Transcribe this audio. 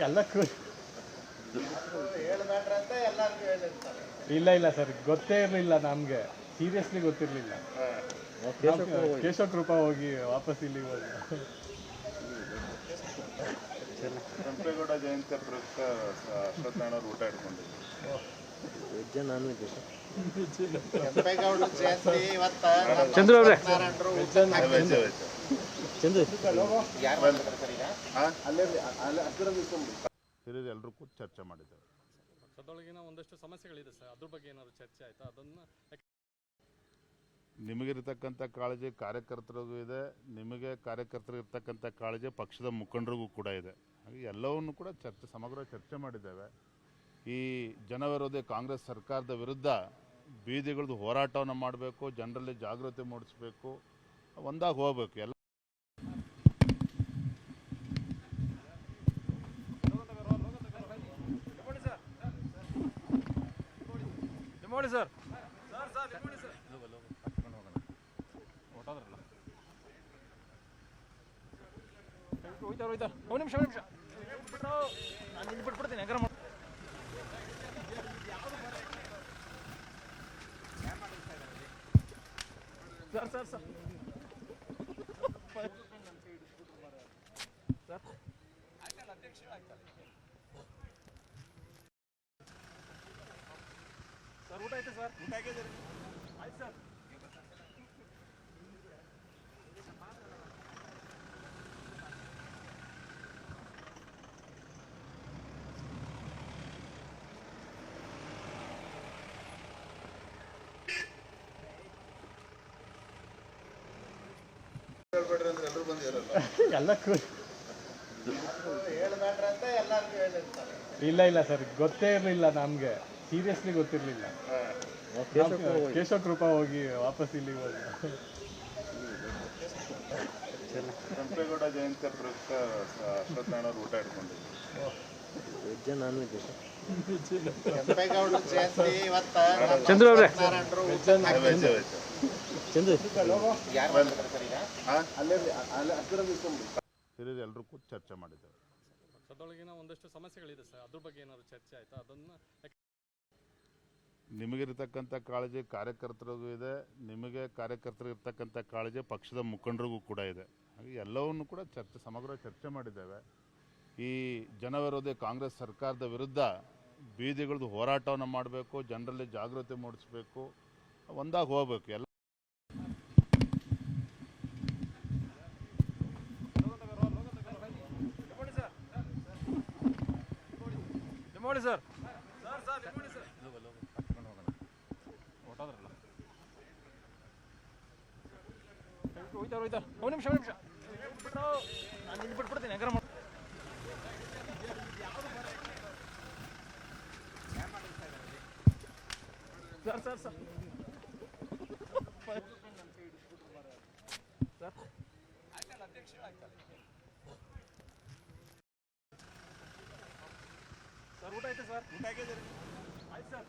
ಎಲ್ಲ ಕೂ- ಇಲ್ಲ ಇಲ್ಲ ಸರ್ ಗೊತ್ತೇ ಇರಲಿಲ್ಲ ನಮಗೆ. ಸೀರಿಯಸ್ಲಿ ಗೊತ್ತಿರಲಿಲ್ಲ. ಕೇಶವ ಕೃಪಾ ಹೋಗಿ ವಾಪಸ್ ಇಲ್ಲಿ ಹೋಗಿ ಕೆಂಪೇಗೌಡ ಜಯಂತಿ ಪ್ರಯುಕ್ತ ಅಶ್ವತ್ಥನಾರಾಯಣವ್ರು ಊಟ ಇಟ್ಕೊಂಡಿದ್ರು veg non veg Kempegowda Jayanti ಇವತ್ತು ಚಂದ್ರ ಅವ್ರೆ. ಚಂದ್ರ ಹಿರಿಯರು ಎಲ್ಲರೂ ಕೂತು ಚರ್ಚೆ ಮಾಡಿದ್ದೇವೆ ಪಕ್ಷದೊಳಗಿನ ಒಂದಷ್ಟು ಸಮಸ್ಯೆಗಳಿದೆ ಸರ್. ಅದ್ರ ಬಗ್ಗೆ ಏನಾದ್ರು ಚರ್ಚೆ ಆಯ್ತಾ? ಅದನ್ನ ನಿಮಗಿರ್ತಕ್ಕಂಥ ಕಾಳಜಿ ಕಾರ್ಯಕರ್ತರಿಗೂ ಇದೆ. ನಿಮಗೆ ಕಾರ್ಯಕರ್ತರಿಗಿರ್ತಕ್ಕಂಥ ಕಾಳಜಿ ಪಕ್ಷದ ಮುಖಂಡರಿಗೂ ಕೂಡ ಇದೆ. ಹಾಗೆ ಎಲ್ಲವನ್ನು ಕೂಡ ಚರ್ಚೆ ಸಮಗ್ರ ಚರ್ಚೆ ಮಾಡಿದ್ದೇವೆ. ಈ ಜನವಿರೋಧಿ ಕಾಂಗ್ರೆಸ್ ಸರ್ಕಾರದ ವಿರುದ್ಧ ಬೀದಿಗಳದ್ದು ಹೋರಾಟವನ್ನು ಮಾಡಬೇಕು ಜನರಲ್ಲಿ ಜಾಗೃತಿ ಮೂಡಿಸಬೇಕು ಒಂದಾಗಿ ಹೋಗ್ಬೇಕು. ಎಲ್ಲ ನೋಡಿ ಸರ್. ಹೋಯ್ತಾರ ಹೋಯ್ತಾರ. ಒಂದು ನಿಮಿಷ ನಿಮಿಷ. ನಾನು ಇಲ್ಲಿ ಬಿಟ್ಬಿಡ್ತೀನಿ ಸರ್ ಸರ್ ಸರ್. ಸರ್ ಊಟ ಆಯ್ತು ಸರ್? ಊಟ ಆಗಿದೆ ಆಯ್ತು ಸರ್. ಎಲ್ಲ ಅಂತ ಇಲ್ಲ ಇಲ್ಲ ಸರ್ ಗೊತ್ತೇ ಇರಲಿಲ್ಲ ನಮಗೆ. ಸೀರಿಯಸ್ಲಿ ಗೊತ್ತಿರಲಿಲ್ಲ. ಕೇಶವ ಕೃಪಾ ಹೋಗಿ ವಾಪಸ್ ಇಲ್ಲಿ ಹೋದ ಕೆಂಪೇಗೌಡ ಜಯಂತಿ ಪ್ರಯುಕ್ತ ಅಶ್ವತ್ಥನಾರಾಯಣವ್ರು ಊಟ ಇಟ್ಕೊಂಡಿದ್ದೆ ಚಂದ್ರು ಅವ್ರೆ. ಚಂದ್ರ. ಯಾರು ಮಾಡ್ತಾರೆ ಸರ್ ಈಗ ಹಿರಿಯರು ಎಲ್ಲರೂ ಕೂತು ಚರ್ಚೆ ಮಾಡಿದ್ದಾರೆ ಪಕ್ಷದೊಳಗಿನ ಒಂದಷ್ಟು ಸಮಸ್ಯೆಗಳಿದೆ ಸರ್. ಅದ್ರ ಬಗ್ಗೆ ಏನಾದ್ರು ಚರ್ಚೆ ಆಯ್ತಾ? ಅದನ್ನ ನಿಮಗಿರ್ತಕ್ಕಂಥ ಕಾಳಜಿ ಕಾರ್ಯಕರ್ತರಿಗೂ ಇದೆ ನಿಮಗೆ ಕಾರ್ಯಕರ್ತರಿಗಿರ್ತಕ್ಕಂಥ ಕಾಳಜಿ ಪಕ್ಷದ ಮುಖಂಡರಿಗೂ ಕೂಡ ಇದೆ. ಹಾಗೆ ಎಲ್ಲವನ್ನು ಕೂಡ ಚರ್ಚೆ ಸಮಗ್ರ ಚರ್ಚೆ ಮಾಡಿದ್ದೇವೆ. ಈ ಜನವಿರೋಧಿ ಕಾಂಗ್ರೆಸ್ ಸರ್ಕಾರದ ವಿರುದ್ಧ ಬೀದಿಗಳದ್ದು ಹೋರಾಟವನ್ನು ಮಾಡಬೇಕು ಜನರಲ್ಲಿ ಜಾಗೃತಿ ಮೂಡಿಸಬೇಕು ಒಂದಾಗಿ ಹೋಗಬೇಕು. ಎಲ್ಲ ಸರ್. ಹೊಟ್ಟೋದ್ರಲ್ಲ ಹೋಯ್ತಾರ ಹೋಯ್ತಾರ. ಒಂದು ನಿಮಿಷ ನಿಮಿಷ. ನಾನು ಇಲ್ಲಿ ಬಿಟ್ಬಿಡ್ತೀನಿ ಯಾಕಂದ್ರೆ ಮಾಡ್- ಸರ್ ಸರ್ ಸರ್. ಸರ್. ಊಟ ಆಯ್ತು ಸರ್? ಊಟ ಆಗಿದೆ ಆಯ್ತು ಸರ್.